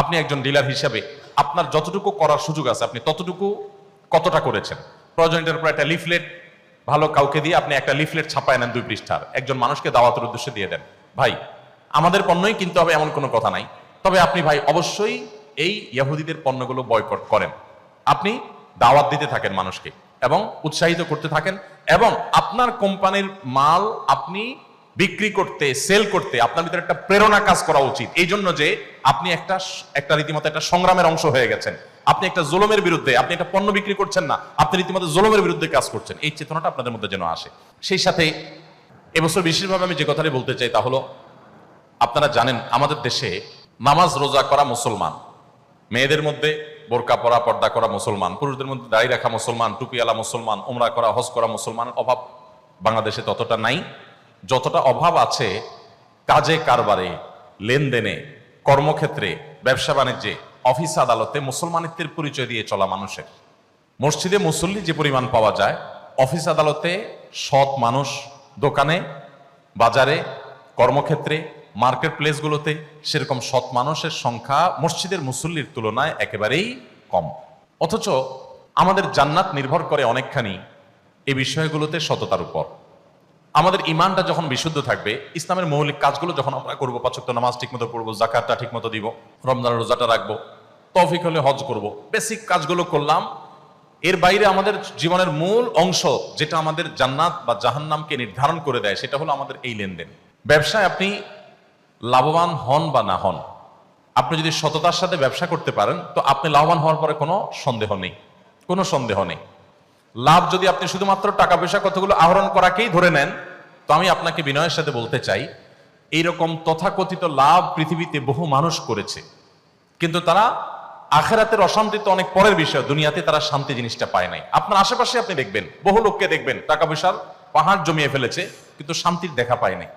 আপনি একজন ডিলার হিসাবে আপনার যতটুকু করার সুযোগ আছে, আপনি ততটুকু কতটা করেছেন? প্রয়োজন এটার উপর একটা লিফলেট ভালো কাউকে দিয়ে আপনি একটা লিফলেট ছাপায় নেন দুই পৃষ্ঠার। একজন মানুষকে দাওয়াতের উদ্দেশ্যে দিয়ে দেন। ভাই, আমাদের পণ্যই কিনতে হবে এমন কোনো কথা নাই। তবে আপনি ভাই, অবশ্যই এই ইয়াহুদিদের পণ্যগুলো বয়কট করেন। আপনি দাওয়াত দিতে থাকেন মানুষকে এবং উৎসাহিত করতে থাকেন এবং আপনার কোম্পানির মাল আপনি বিক্রি করতে সেল করতে আপনার ভিতরে একটা প্রেরণা কাজ করা উচিত। এই জন্য যে আপনি একটা একটা রীতিমতো একটা সংগ্রামের অংশ হয়ে গেছেন। আপনি একটা জুলুমের বিরুদ্ধে, আপনি একটা পণ্য বিক্রি করছেন না, আপনি রীতিমতো জুলুমের বিরুদ্ধে কাজ করছেন। এই চেতনাটা আপনাদের মধ্যে যেন আসে। সেই সাথে এবছর বিশেষভাবে আমি যে কথাটি বলতে চাই তা হলো, আপনারা জানেন আমাদের দেশে নামাজ রোজা করা মুসলমান। মেয়েদের মধ্যে বোরকা পরা, পর্দা করা মুসলমান। পুরুষদের মধ্যে দাড়ি রাখা মুসলমান টুপিওয়ালা মুসলমান, উমরা করা, হজ করা মুসলমানের অভাব বাংলাদেশে ততটা নাই। যতটা অভাব আছে কাজে, কারবারে, লেনদেনে, কর্মক্ষেত্রে, ব্যবসা বাণিজ্যে, অফিস আদালতে মুসলমানিত্বের পরিচয় দিয়ে চলা মানুষের। মসজিদে মুসল্লি যে পরিমাণ পাওয়া যায়, অফিস আদালতে সৎ মানুষ দোকানে, বাজারে, কর্মক্ষেত্রে মার্কেট প্লেসগুলোতে সেরকম সৎ মানুষের সংখ্যা মসজিদের মুসল্লির তুলনায় একেবারেই কম। অথচ আমাদের জান্নাত নির্ভর করে অনেকখানি এই বিষয়গুলোতে সততার উপর। আমাদের ইমানটা যখন বিশুদ্ধ থাকবে, ইসলামের মৌলিক কাজগুলো যখন আমরা করব পাচক নামাজ ঠিকমতো পড়ব জাকাতটা ঠিকমতো দিব, রমজানের রোজাটা রাখব, তৌফিক হলে হজ করব, বেসিক কাজগুলো করলাম, এর বাইরে আমাদের জীবনের মূল অংশ যেটা আমাদের জান্নাত বা জাহান্নামকে নির্ধারণ করে দেয়, সেটা হলো আমাদের এই লেনদেন। ব্যবসায় আপনি লাভবান হন বা না হন, আপনি যদি সততার সাথে ব্যবসা করতে পারেন, তো আপনি লাভবান হওয়ার পরে কোনো সন্দেহ নেই, কোনো সন্দেহ নেই। লাভ যদি আপনি শুধুমাত্র টাকা পয়সা কতগুলো আহরণ করাকেই ধরে নেন, তো আমি আপনাকে বিনয়ের সাথে বলতে চাই, এইরকম তথাকথিত লাভ পৃথিবীতে বহু মানুষ করেছে। কিন্তু তারা আখেরাতের অশান্তি তো অনেক পরের বিষয়, দুনিয়াতে তারা শান্তি জিনিসটা পায় নাই। আপনার আশেপাশে আপনি দেখবেন, বহু লোককে দেখবেন টাকা পয়সার পাহাড় জমিয়ে ফেলেছে, কিন্তু শান্তির দেখা পায় নাই।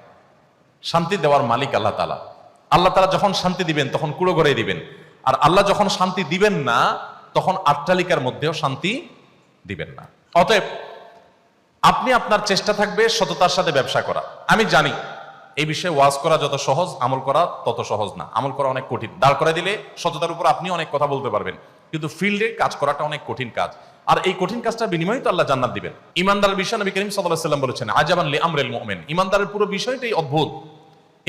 শান্তি দেওয়ার মালিক আল্লাহ তালা আল্লাহ তালা যখন শান্তি দিবেন, তখন কুড়ো করে দিবেন। আর আল্লাহ যখন শান্তি দিবেন না, তখন আট্টালিকার মধ্যেও শান্তি দিবেন না। অতএব আপনি আপনার চেষ্টা থাকবে সততার সাথে ব্যবসা করা। আমি জানি এই বিষয়ে ওয়াজ করা যত সহজ, আমল করা তত সহজ না। আমল করা অনেক কঠিন। দাঁড় করে দিলে সততার উপর আপনি অনেক কথা বলতে পারবেন। কিন্তু ফিল্ডে কাজ করাটা অনেক কঠিন কাজ। আর এই কঠিন কাজটার বিনিময়ে তো আল্লাহ জান্নাত দিবেন। ইমানদারের বিষয় নবী করিম আলাইহি সাল্লাম বলেছেন, আজাবান লি আমরিল মুমিন। ইমানদারের পুরো বিষয়টাই অদ্ভুত।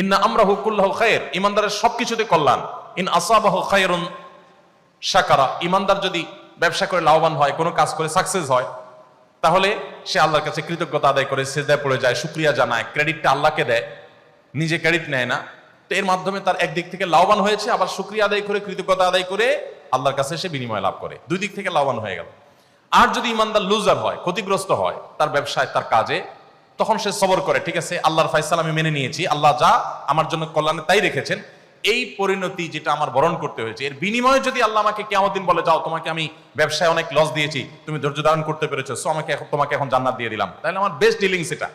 ইন্না আমরাহু কুল্লাহু খায়ের ইমানদারের সবকিছুতে কল্যাণ। ইন আসাবাহু খায়রুন শাকারা। ইমানদার যদি ব্যবসা করে লাভবান হয়, কোনো কাজ করে সাকসেস হয় তাহলে সে আল্লাহর কাছে কৃতজ্ঞতা আদায় করে, সেজদায় পড়ে যায়, শুক্রিয়া জানায় ক্রেডিটটা আল্লাহকে দেয়, নিজে ক্রেডিট নেয় না। তো এর মাধ্যমে তার একদিক থেকে লাভবান হয়েছে, আবার শুক্রিয়া আদায় করে, কৃতজ্ঞতা আদায় করে আল্লাহর কাছে সে বিনিময় লাভ করে। দুই দিক থেকে লাভবান হয়ে গেল। আর যদি ইমানদার লুজার হয়, ক্ষতিগ্রস্ত হয়, তার ব্যবসায়, তার কাজে, তখন সে সবর করে, ঠিক আছে, আল্লাহর ফাইসাল আমি মেনে নিয়েছি, আল্লাহ যা আমার জন্য কল্যাণে তাই রেখেছেন এই পরিণতি যেটা আমার বরণ করতে হয়েছে, এর বিনিময়ে যদি আল্লাহ আমাকে কেমন দিন বলে, যাও, তোমাকে আমি ব্যবসায় অনেক লস দিয়েছি, তুমি ধৈর্য ধারণ করতে পেরেছ সো আমাকে এখন, তোমাকে এখন জান্নাত দিয়ে দিলাম। তাহলে আমার বেস্ট ডিলিং সেটা।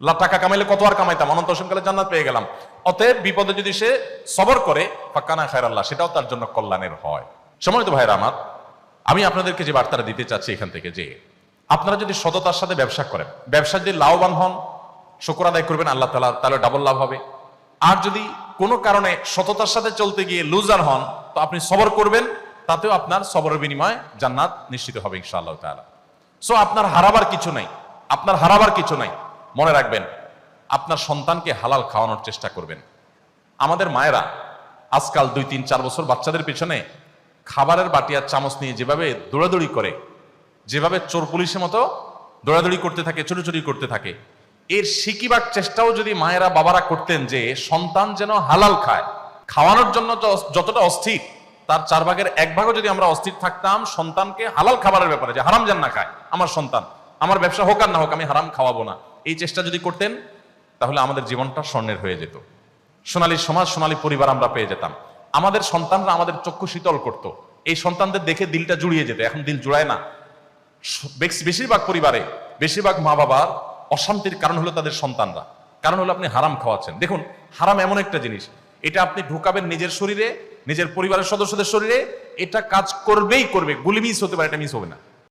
লাখ টাকা কামাইলে কত আর কামাইতাম? অনন্ত অসীমকালে জান্নাত পেয়ে গেলাম। অতএব বিপদে যদি সে সবর করে ফাঁকানা খায়ের আল্লাহ সেটাও তার জন্য কল্যাণের হয়। সময় তো ভাইরা আমার, আমি আপনাদেরকে যে বার্তাটা দিতে চাচ্ছি এখান থেকে যে, আপনারা যদি সততার সাথে ব্যবসা করেন ব্যবসা যদি লাভবান হন, শুক্র আদায় করবেন, আল্লাহ তালা, তাহলে ডাবল লাভ হবে। আর যদি কোনো কারণে সততার সাথে চলতে গিয়ে লুজার হন, তো আপনি সবর করবেন, তাতেও আপনার সবরের বিনিময়ে জান্নাত নিশ্চিত হবে ইনশাআল্লাহ তাআলা। সো আপনার হারাবার কিছু নাই, আপনার হারাবার কিছু নাই, মনে রাখবেন, আপনার সন্তানকে হালাল খাওয়ানোর চেষ্টা করবেন। আমাদের মায়েরা আজকাল দুই, তিন, চার বছর বাচ্চাদের পিছনে খাবারের বাটি আর চামচ নিয়ে যেভাবে দৌড়াদৌড়ি করে, যেভাবে চোর পুলিশের মতো দৌড়াদৌড়ি করতে থাকে চুরি করতে থাকে এর শিকিবার চেষ্টাও যদি মায়েরা বাবারা করতেন যে সন্তান যেন হালাল খায়, খাওয়ানোর জন্য যত- যতটা অস্থির, তার চার ভাগের এক ভাগও যদি আমরা অস্থির থাকতাম, সন্তানকে হালাল খাবারের ব্যাপারে যে হারাম যেন না খায়, আমার সন্তান, আমার ব্যবসা হোক আর না হোক, আমি হারাম খাওয়াবো না। এই চেষ্টা যদি করতেন, তাহলে আমাদের জীবনটা স্বর্ণের হয়ে যেত। সোনালী সমাজ, সোনালী পরিবার আমরা পেয়ে যেতাম। আমাদের সন্তানরা আমাদের চক্ষু শীতল করত। এই সন্তানদের দেখে দিলটা জুড়িয়ে যেত। এখন দিল জুড়ায় না। বেশিরভাগ পরিবারে, বেশিরভাগ মা বাবার অশান্তির কারণ হলো তাদের সন্তানরা। কারণ হলো আপনি হারাম খাওয়াচ্ছেন। দেখুন, হারাম এমন একটা জিনিস। এটা আপনি ঢুকাবেন নিজের শরীরে, নিজের পরিবারের সদস্যদের শরীরে, এটা কাজ করবেই করবে। গুলি মিস হতে পারে, এটা মিস হবে না।